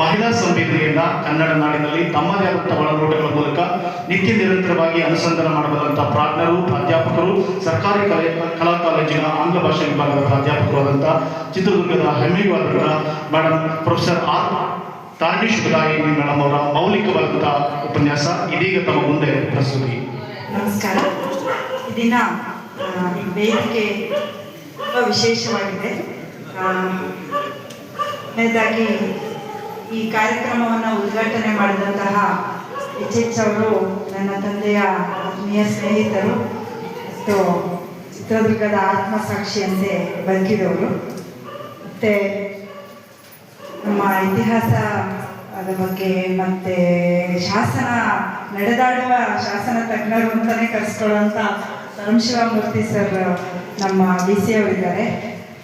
ವರ್ಷಗಳಿಂದ ಕನ್ನಡ ನಾಡಿನಲ್ಲಿ ತಮ್ಮದೇ ಆದಂತಹ ಒಳನೋಟಗಳ ಮೂಲಕ ನಿತ್ಯ ನಿರಂತರವಾಗಿ ಅನುಸಂಧಾನ ಮಾಡಬಲ್ಲಂತಹ ಪ್ರಾಜ್ಞರು, ಪ್ರಾಧ್ಯಾಪಕರು, ಸರ್ಕಾರಿ ಕಲೆ, ಕಲಾ ಕಾಲೇಜಿನ ಆಂಗ್ಲ ಭಾಷೆ ವಿಭಾಗದ ಪ್ರಾಧ್ಯಾಪಕರು ಆದಂಥ ಚಿತ್ರದುರ್ಗದ ಹೆಮ್ಮೆಯುವಾದಂಥ madam professor R Tandeesh Badayi madam ಅವರ ಮೌಲಿಕವಾದಂತಹ ಉಪನ್ಯಾಸ ಇದೀಗ ತಮ್ಮ ಮುಂದೆ ಪ್ರಸ್ತುತಿ. ನಮಸ್ಕಾರ. ದಿನ ವೇದಿಕೆ ವಿಶೇಷವಾಗಿದೆ. ಈ ಕಾರ್ಯಕ್ರಮವನ್ನು ಉದ್ಘಾಟನೆ ಮಾಡಿದಂತಹ ಎಚ್ ಎಚ್ ಅವರು ನನ್ನ ತಂದೆಯ ಆತ್ಮೀಯ ಸ್ನೇಹಿತರು ಮತ್ತು ಚಿತ್ರದುರ್ಗದ ಆತ್ಮಸಾಕ್ಷಿಯಂತೆ ಬದುಕಿದವರು ಮತ್ತು ನಮ್ಮ ಇತಿಹಾಸ ಅದರ ಬಗ್ಗೆ ಮತ್ತೆ ಶಾಸನ, ನಡೆದಾಡುವ ಶಾಸನ ತಜ್ಞರು ಅಂತಲೇ ಕರೆಸ್ಕೊಳ್ಳೋಂಥ ಪರಮಶಿವಮೂರ್ತಿ ಸರ್ ನಮ್ಮ ಬಿ ಸಿ ಅವರಿದ್ದಾರೆ.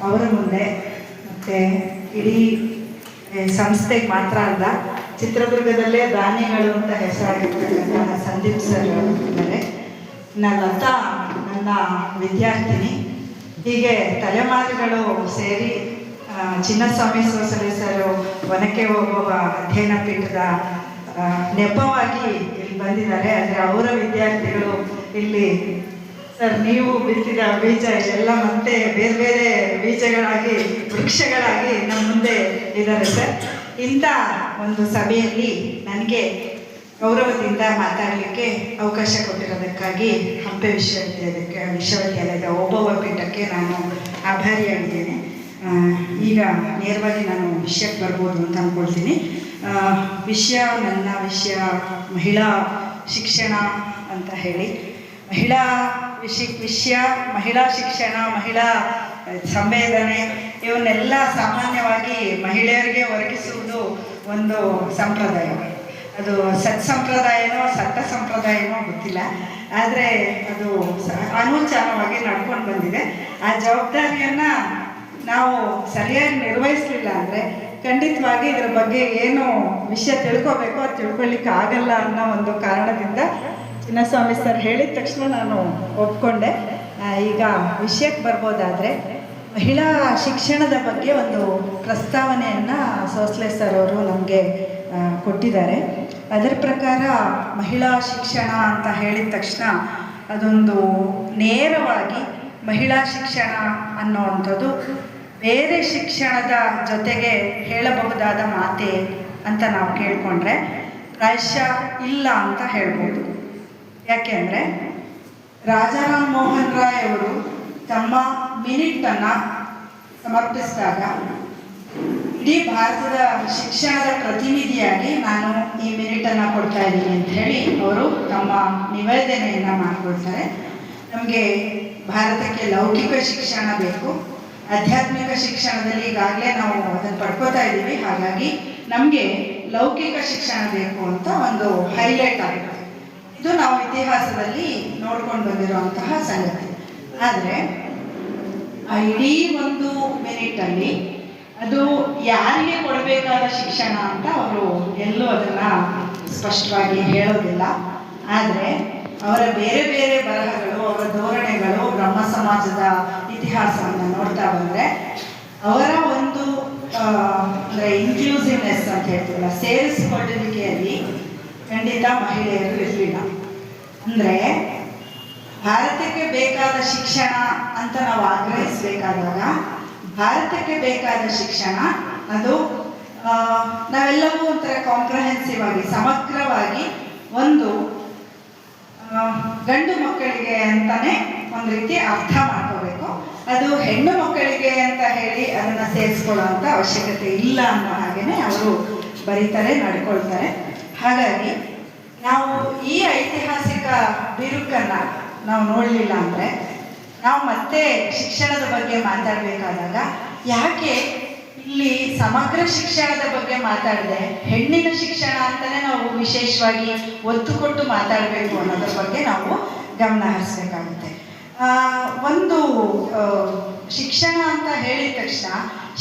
ಅವರ ಮುಂದೆ ಮತ್ತೆ ಇಡೀ ಸಂಸ್ಥೆಗೆ ಮಾತ್ರ ಅಲ್ಲ, ಚಿತ್ರದುರ್ಗದಲ್ಲೇ ದಾನಿಗಳು ಅಂತ ಹೆಸರಾಗಿರ್ತಕ್ಕಂತಹ ಸಂದೀಪ್ ಸರ್ ಇದ್ದಾರೆ. ನನ್ನ ಲತಾ ನನ್ನ ವಿದ್ಯಾರ್ಥಿನಿ. ಹೀಗೆ ತಲೆಮಾರುಗಳು ಸೇರಿ ಚಿನ್ನಸ್ವಾಮಿ ಸೋಸಲೆ ಸರ್ ವನಕ್ಕೆ ಹೋಗುವ ಅಧ್ಯಯನ ಪೀಠದ ನೆಪವಾಗಿ ಇಲ್ಲಿ ಬಂದಿದ್ದಾರೆ. ಅಂದರೆ ಅವರ ವಿದ್ಯಾರ್ಥಿಗಳು ಇಲ್ಲಿ ಸರ್, ನೀವು ಬಿತ್ತಿದ ಬೀಜ ಎಲ್ಲ ಮತ್ತೆ ಬೇರೆ ಬೇರೆ ಬೀಜಗಳಾಗಿ, ವೃಕ್ಷಗಳಾಗಿ ನಮ್ಮ ಮುಂದೆ ಇದ್ದಾರೆ ಸರ್. ಇಂಥ ಒಂದು ಸಭೆಯಲ್ಲಿ ನನಗೆ ಗೌರವದಿಂದ ಮಾತಾಡಲಿಕ್ಕೆ ಅವಕಾಶ ಕೊಟ್ಟಿರೋದಕ್ಕಾಗಿ ಹಂಪೆ ವಿಶ್ವವಿದ್ಯಾಲಯಕ್ಕೆ, ವಿಶ್ವವಿದ್ಯಾಲಯದ ಓಬವ್ವ ಪೀಠಕ್ಕೆ ನಾನು ಆಭಾರಿಯಾಗಿದ್ದೇನೆ ಈಗ ನೇರವಾಗಿ ನಾನು ವಿಷಯಕ್ಕೆ ಬರ್ಬೋದು ಅಂತ ಅಂದ್ಕೊಳ್ತೀನಿ ವಿಷಯ, ನನ್ನ ವಿಷಯ, ಮಹಿಳಾ ಶಿಕ್ಷಣ ಅಂತ ಹೇಳಿ. ಮಹಿಳಾ ವಿಷ ವಿಷಯ, ಮಹಿಳಾ ಶಿಕ್ಷಣ, ಮಹಿಳಾ ಸಂವೇದನೆ, ಇವನ್ನೆಲ್ಲ ಸಾಮಾನ್ಯವಾಗಿ ಮಹಿಳೆಯರಿಗೆ ಒದಗಿಸುವುದು ಒಂದು ಸಂಪ್ರದಾಯ. ಅದು ಸತ್ ಸಂಪ್ರದಾಯನೋ, ಸತ್ತ ಸಂಪ್ರದಾಯನೋ ಗೊತ್ತಿಲ್ಲ. ಆದರೆ ಅದು ಅನೂಚಾನವಾಗಿ ನಡ್ಕೊಂಡು ಬಂದಿದೆ. ಆ ಜವಾಬ್ದಾರಿಯನ್ನು ನಾವು ಸರಿಯಾಗಿ ನಿರ್ವಹಿಸಲಿಲ್ಲ ಅಂದರೆ ಖಂಡಿತವಾಗಿ ಇದರ ಬಗ್ಗೆ ಏನು ವಿಷಯ ತಿಳ್ಕೋಬೇಕೋ ಅದು ತಿಳ್ಕೊಳ್ಳಿಕ್ಕೆ ಆಗಲ್ಲ ಅನ್ನೋ ಒಂದು ಕಾರಣದಿಂದ ಚಿನ್ನಸ್ವಾಮಿ ಸರ್ ಹೇಳಿದ ತಕ್ಷಣ ನಾನು ಒಪ್ಕೊಂಡೆ. ಈಗ ವಿಷಯಕ್ಕೆ ಬರ್ಬೋದಾದರೆ ಮಹಿಳಾ ಶಿಕ್ಷಣದ ಬಗ್ಗೆ ಒಂದು ಪ್ರಸ್ತಾವನೆಯನ್ನು ಸೋಸ್ಲೆ ಸರ್ ಅವರು ನಮಗೆ ಕೊಟ್ಟಿದ್ದಾರೆ. ಅದರ ಪ್ರಕಾರ ಮಹಿಳಾ ಶಿಕ್ಷಣ ಅಂತ ಹೇಳಿದ ತಕ್ಷಣ ಅದೊಂದು ನೇರವಾಗಿ ಮಹಿಳಾ ಶಿಕ್ಷಣ ಅನ್ನೋವಂಥದ್ದು ಬೇರೆ ಶಿಕ್ಷಣದ ಜೊತೆಗೆ ಹೇಳಬಹುದಾದ ಮಾತೆ ಅಂತ ನಾವು ಕೇಳಿಕೊಂಡ್ರೆ ಪ್ರಾಯಶಃ ಇಲ್ಲ ಅಂತ ಹೇಳ್ಬೋದು. ಯಾಕೆಂದರೆ ರಾಜಾರಾಮ್ ಮೋಹನ್ ರಾಯ್ ಅವರು ತಮ್ಮ ಮಿನಿಟನ್ನು ಸಮರ್ಪಿಸಿದಾಗ ಇಡೀ ಭಾರತದ ಶಿಕ್ಷಣದ ಪ್ರತಿನಿಧಿಯಾಗಿ ನಾನು ಈ ಮಿನಿಟನ್ನು ಕೊಡ್ತಾ ಇದ್ದೀನಿ ಅಂತ ಹೇಳಿ ಅವರು ತಮ್ಮ ನಿವೇದನೆಯನ್ನು ಮಾಡಿಕೊಳ್ತಾರೆ ನಮಗೆ ಭಾರತಕ್ಕೆ ಲೌಕಿಕ ಶಿಕ್ಷಣ ಬೇಕು. ಆಧ್ಯಾತ್ಮಿಕ ಶಿಕ್ಷಣದಲ್ಲಿ ಈಗಾಗಲೇ ನಾವು ಅದನ್ನು ಪಡ್ಕೋತಾ ಇದ್ದೀವಿ. ಹಾಗಾಗಿ ನಮಗೆ ಲೌಕಿಕ ಶಿಕ್ಷಣ ಬೇಕು ಅಂತ ಒಂದು ಹೈಲೈಟ್ ಆಗುತ್ತೆ. ಇದು ನಾವು ಇತಿಹಾಸದಲ್ಲಿ ನೋಡ್ಕೊಂಡು ಬಂದಿರುವಂತಹ ಸಂಗತಿ. ಆದರೆ ಆ ಇಡೀ ಒಂದು ಮಿನಿಟಲ್ಲಿ ಅದು ಯಾರಿಗೆ ಕೊಡಬೇಕಾದ ಶಿಕ್ಷಣ ಅಂತ ಅವರು ಎಲ್ಲೂ ಅದನ್ನ ಸ್ಪಷ್ಟವಾಗಿ ಹೇಳೋದಿಲ್ಲ. ಆದರೆ, ಅವರ ಬೇರೆ ಬೇರೆ ಬರಹಗಳು, ಅವರ ಧೋರಣೆಗಳು ಬ್ರಹ್ಮ ಸಮಾಜದ ಇತಿಹಾಸವನ್ನು ನೋಡ್ತಾ ಬಂದರೆ, ಅವರ ಒಂದು ಅಂದರೆ ಅಂದ್ರೆ ಇನ್ಕ್ಲೂಸಿವ್ನೆಸ್ ಅಂತ ಹೇಳ್ತೀವಲ್ಲ ಸೇರಿಸಿಕೊಳ್ಳುವಿಕೆಯಲ್ಲಿ ಖಂಡಿತ ಮಹಿಳೆಯರು ಇರಲಿಲ್ಲ. ಅಂದರೆ ಭಾರತಕ್ಕೆ ಬೇಕಾದ ಶಿಕ್ಷಣ ಅಂತ ನಾವು ಆಗ್ರಹಿಸಬೇಕಾದಾಗ, ಭಾರತಕ್ಕೆ ಬೇಕಾದ ಶಿಕ್ಷಣ ಅದು ನಾವೆಲ್ಲವೂ ಒಂಥರ ಕಾಂಪ್ರಹೆನ್ಸಿವ್ ಆಗಿ, ಸಮಗ್ರವಾಗಿ ಒಂದು ಗಂಡು ಮಕ್ಕಳಿಗೆ ಅಂತಾನೆ ಒಂದು ರೀತಿ ಅರ್ಥ ಮಾಡ್ಕೋಬೇಕು. ಅದು ಹೆಣ್ಣು ಮಕ್ಕಳಿಗೆ ಅಂತ ಹೇಳಿ ಅದನ್ನ ಸೇರಿಸ್ಕೊಳ್ಳುವಂಥ ಅವಶ್ಯಕತೆ ಇಲ್ಲ ಅನ್ನೋ ಹಾಗೇನೆ ಅವರು ಬರೀತಾರೆ, ನಡ್ಕೊಳ್ತಾರೆ. ಹಾಗಾಗಿ ನಾವು ಈ ಐತಿಹಾಸಿಕ ಬಿರುಕನ್ನ ನಾವು ನೋಡಲಿಲ್ಲ ಅಂದರೆ ನಾವು ಮತ್ತೆ ಶಿಕ್ಷಣದ ಬಗ್ಗೆ ಮಾತಾಡಬೇಕಾದಾಗ ಯಾಕೆ ಇಲ್ಲಿ ಸಮಗ್ರ ಶಿಕ್ಷಣದ ಬಗ್ಗೆ ಮಾತಾಡಿದೆ ಹೆಣ್ಣಿನ ಶಿಕ್ಷಣ ಅಂತಲೇ ನಾವು ವಿಶೇಷವಾಗಿ ಒತ್ತು ಕೊಟ್ಟು ಮಾತಾಡಬೇಕು ಅನ್ನೋದ್ರ ಬಗ್ಗೆ ನಾವು ಗಮನ ಹರಿಸ್ಬೇಕಾಗುತ್ತೆ. ಒಂದು ಶಿಕ್ಷಣ ಅಂತ ಹೇಳಿದ ತಕ್ಷಣ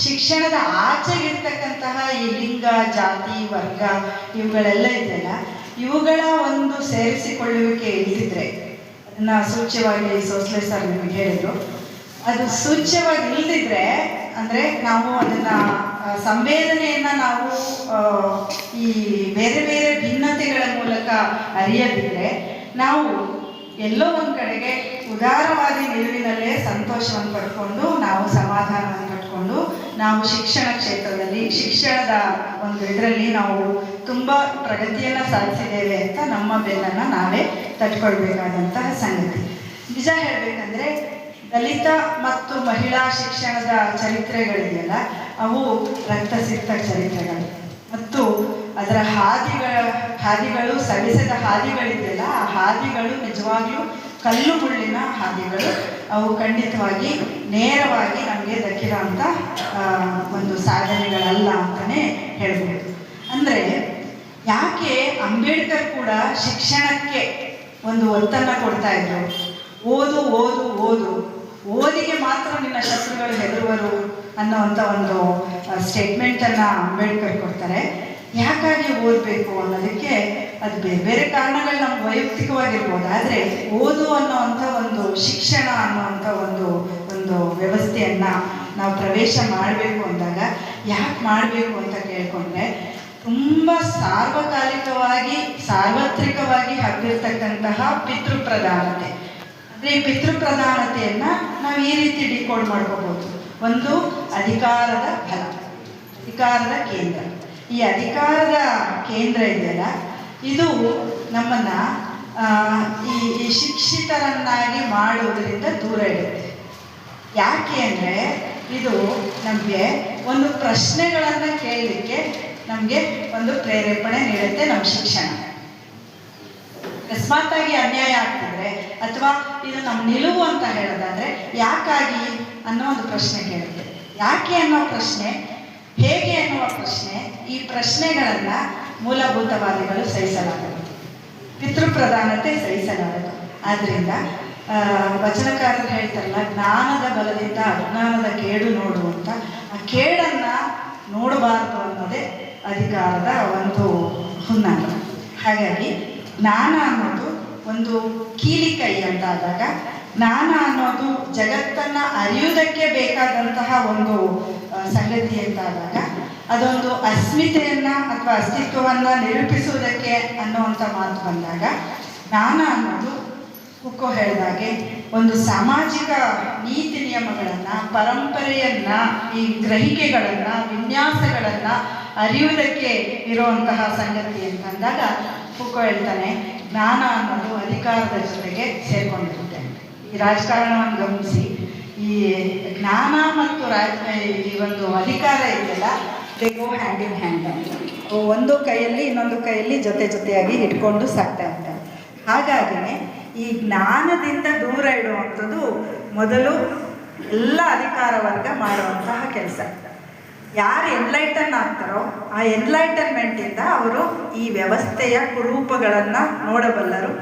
ಶಿಕ್ಷಣದ ಆಚೆಗಿರ್ತಕ್ಕಂತಹ ಈ ಲಿಂಗ, ಜಾತಿ, ವರ್ಗ ಇವುಗಳೆಲ್ಲ ಇದೆಯಲ್ಲ, ಇವುಗಳ ಒಂದು ಸೇರಿಸಿಕೊಳ್ಳುವಿಕೆ ಇಲ್ಲದಿದ್ರೆ ಅದನ್ನ ಸೂಚ್ಯವಾಗಿ ಸೋಸ್ಲೆ ಸರ್ ನಿಮಗೆ ಹೇಳಿದ್ರು, ಅದು ಸೂಚ್ಯವಾಗಿ ಇಲ್ದಿದ್ರೆ, ಅಂದ್ರೆ ನಾವು ಅದನ್ನ ಸಂವೇದನೆಯನ್ನ ನಾವು ಈ ಬೇರೆ ಬೇರೆ ಭಿನ್ನತೆಗಳ ಮೂಲಕ ಅರಿಯದಿದ್ರೆ, ನಾವು ಎಲ್ಲೋ ಒಂದು ಕಡೆಗೆ ಉದಾರವಾದಿ ನಿಲುವಿನಲ್ಲೇ ಸಂತೋಷವನ್ನು ಪಡ್ಕೊಂಡು ನಾವು ಸಮಾಧಾನವನ್ನು ಪಡ್ಕೊಂಡು ನಾವು ಶಿಕ್ಷಣ ಕ್ಷೇತ್ರದಲ್ಲಿ, ಶಿಕ್ಷಣದ ಒಂದು ಇದರಲ್ಲಿ ನಾವು ತುಂಬ ಪ್ರಗತಿಯನ್ನು ಸಾಧಿಸಿದ್ದೇವೆ ಅಂತ ನಮ್ಮ ಬೆನ್ನನ್ನ ನಾವೇ ತಟ್ಕೊಳ್ಬೇಕಾದಂತಹ ಸಂಗತಿ. ನಿಜ ಹೇಳಬೇಕಂದ್ರೆ ದಲಿತ ಮತ್ತು ಮಹಿಳಾ ಶಿಕ್ಷಣದ ಚರಿತ್ರೆಗಳಿದೆಯಲ್ಲ, ಅವು ರಕ್ತಸಿಕ್ತ ಚರಿತ್ರೆಗಳು. ಮತ್ತು ಅದರ ಹಾದಿಗಳ, ಹಾದಿಗಳು ಸವೆಸದ ಹಾದಿಗಳಿದೆಯಲ್ಲ ಆ ಹಾದಿಗಳು ನಿಜವಾಗಿಯೂ ಕಲ್ಲು ಮುಳ್ಳಿನ ಹಾದಿಗಳು. ಅವು ಖಂಡಿತವಾಗಿ ನೇರವಾಗಿ ನಮಗೆ ದಕ್ಕಿರೋಂಥ ಒಂದು ಸಾಧನೆಗಳಲ್ಲ ಅಂತಲೇ ಹೇಳ್ಬೋದು. ಅಂದರೆ ಯಾಕೆ ಅಂಬೇಡ್ಕರ್ ಕೂಡ ಶಿಕ್ಷಣಕ್ಕೆ ಒಂದು ಒತ್ತನ್ನು ಕೊಡ್ತಾ ಇದ್ರು? ಓದು ಓದು ಓದು. ಓದಿಗೆ ಮಾತ್ರ ನಿನ್ನ ಶತ್ರುಗಳು ಹೆದರುವರು ಅನ್ನೋವಂಥ ಒಂದು ಸ್ಟೇಟ್ಮೆಂಟನ್ನು ಅಂಬೇಡ್ಕರ್ ಕೊಡ್ತಾರೆ. ಯಾಕಾಗಿ ಓದಬೇಕು ಅನ್ನೋದಕ್ಕೆ ಅದು ಬೇರೆ ಬೇರೆ ಕಾರಣಗಳು ನಮ್ಗೆ ವೈಯಕ್ತಿಕವಾಗಿರ್ಬೋದು. ಆದರೆ ಓದು ಅನ್ನೋವಂಥ ಒಂದು ಶಿಕ್ಷಣ ಅನ್ನೋವಂಥ ಒಂದು ಒಂದು ವ್ಯವಸ್ಥೆಯನ್ನು ನಾವು ಪ್ರವೇಶ ಮಾಡಬೇಕು ಅಂದಾಗ ಯಾಕೆ ಮಾಡಬೇಕು ಅಂತ ಕೇಳಿಕೊಂಡ್ರೆ ತುಂಬ ಸಾರ್ವಕಾಲಿಕವಾಗಿ, ಸಾರ್ವತ್ರಿಕವಾಗಿ ಹಬ್ಬಿರ್ತಕ್ಕಂತಹ ಪಿತೃಪ್ರಧಾನತೆ. ಅಂದರೆ ಈ ಪಿತೃಪ್ರಧಾನತೆಯನ್ನು ನಾವು ಈ ರೀತಿ ಡಿಕೋಡ್ ಮಾಡ್ಕೋಬಹುದು ಒಂದು ಅಧಿಕಾರದ ಫಲ, ಅಧಿಕಾರದ ಕೇಂದ್ರ. ಈ ಅಧಿಕಾರದ ಕೇಂದ್ರ ಇದೆಯಲ್ಲ ಇದು ನಮ್ಮನ್ನ ಈ ಶಿಕ್ಷಿತರನ್ನಾಗಿ ಮಾಡುವುದರಿಂದ ದೂರ ಇಡುತ್ತೆ. ಯಾಕೆ ಅಂದರೆ ಇದು ನಮಗೆ ಒಂದು ಪ್ರಶ್ನೆಗಳನ್ನು ಕೇಳಲಿಕ್ಕೆ ನಮಗೆ ಒಂದು ಪ್ರೇರೇಪಣೆ ನೀಡುತ್ತೆ ನಮ್ಮ ಶಿಕ್ಷಣ. ಅಕಸ್ಮಾತ್ತಾಗಿ ಅನ್ಯಾಯ ಆಗ್ತಿದ್ರೆ ಅಥವಾ ಇದು ನಮ್ಮ ನಿಲುವು ಅಂತ ಹೇಳೋದಾದ್ರೆ ಯಾಕಾಗಿ ಅನ್ನೋ ಒಂದು ಪ್ರಶ್ನೆ ಕೇಳುತ್ತೆ. ಯಾಕೆ ಅನ್ನೋ ಪ್ರಶ್ನೆ, ಹೇಗೆ ಅನ್ನುವ ಪ್ರಶ್ನೆ ಈ ಪ್ರಶ್ನೆಗಳನ್ನು ಮೂಲಭೂತವಾದಿಗಳು ಸಹಿಸಲಾಗದು ಪಿತೃಪ್ರಧಾನತೆ ಸಹಿಸಲಾಗದು ಆದ್ದರಿಂದ ವಚನಕಾರರು ಹೇಳ್ತಾರಲ್ಲ, ಜ್ಞಾನದ ಬಲದಿಂದ ಅಜ್ಞಾನದ ಕೇಡು ನೋಡು ಅಂತ. ಆ ಕೇಡನ್ನ ನೋಡಬಾರದು ಅನ್ನೋದೇ ಅಧಿಕಾರದ ಒಂದು ಹುನ್ನಾರ. ಹಾಗಾಗಿ, ಜ್ಞಾನ ಅನ್ನೋದು ಒಂದು ಕೀಲಿಕೈ ಅಂತ ಆದಾಗ ಜ್ಞಾನ ಅನ್ನೋದು ಜಗತ್ತನ್ನ ಅರಿಯುವುದಕ್ಕೆ ಬೇಕಾದಂತಹ ಒಂದು ಸಂಗತಿ ಅಂತ ಆದಾಗ ಅದೊಂದು ಅಸ್ಮಿತೆಯನ್ನ ಅಥವಾ ಅಸ್ತಿತ್ವವನ್ನ ನಿರೂಪಿಸುವುದಕ್ಕೆ ಅನ್ನುವಂಥ ಮಾತು ಬಂದಾಗ ಜ್ಞಾನ ಅನ್ನೋದು ಕುಕ್ಕೋ ಹೇಳಿದಾಗೆ ಒಂದು ಸಾಮಾಜಿಕ ನೀತಿ ನಿಯಮಗಳನ್ನ, ಪರಂಪರೆಯನ್ನ, ಈ ಗ್ರಹಿಕೆಗಳನ್ನ, ವಿನ್ಯಾಸಗಳನ್ನ ಅರಿಯುವುದಕ್ಕೆ ಇರುವಂತಹ ಸಂಗತಿ ಅಂತ ಅಂದಾಗ ಕುಕ್ಕೋ ಹೇಳ್ತಾನೆ ಜ್ಞಾನ ಅನ್ನೋದು ಅಧಿಕಾರದ ಜೊತೆಗೆ ಸೇರ್ಕೊಂಡಿರುತ್ತೆ. ಈ ರಾಜಕಾರಣವನ್ನು ಗಮನಿಸಿ, ಈ ಜ್ಞಾನ ಮತ್ತು ರಾಜ ಈ ಒಂದು ಅಧಿಕಾರ ಇದೆಯಲ್ಲ they go hand in hand ಒಂದು ಕೈಯಲ್ಲಿ ಇನ್ನೊಂದು ಕೈಯಲ್ಲಿ ಜೊತೆ ಜೊತೆಯಾಗಿ ಇಟ್ಕೊಂಡು ಸಾಕ್ತಾ ಇರ್ತಾರೆ. ಹಾಗಾಗಿನೇ ಈ ಜ್ಞಾನದಿಂದ ದೂರ ಇಡುವಂಥದ್ದು ಮೊದಲು ಎಲ್ಲ ಅಧಿಕಾರ ವರ್ಗ ಮಾಡುವಂತಹ ಕೆಲಸ. ಯಾರು ಎನ್ಲೈಟನ್ ಆಗ್ತಾರೋ ಆ ಎನ್ಲೈಟನ್ಮೆಂಟಿಂದ ಅವರು ಈ ವ್ಯವಸ್ಥೆಯ ಕುರೂಪಗಳನ್ನು ನೋಡಬಲ್ಲರು.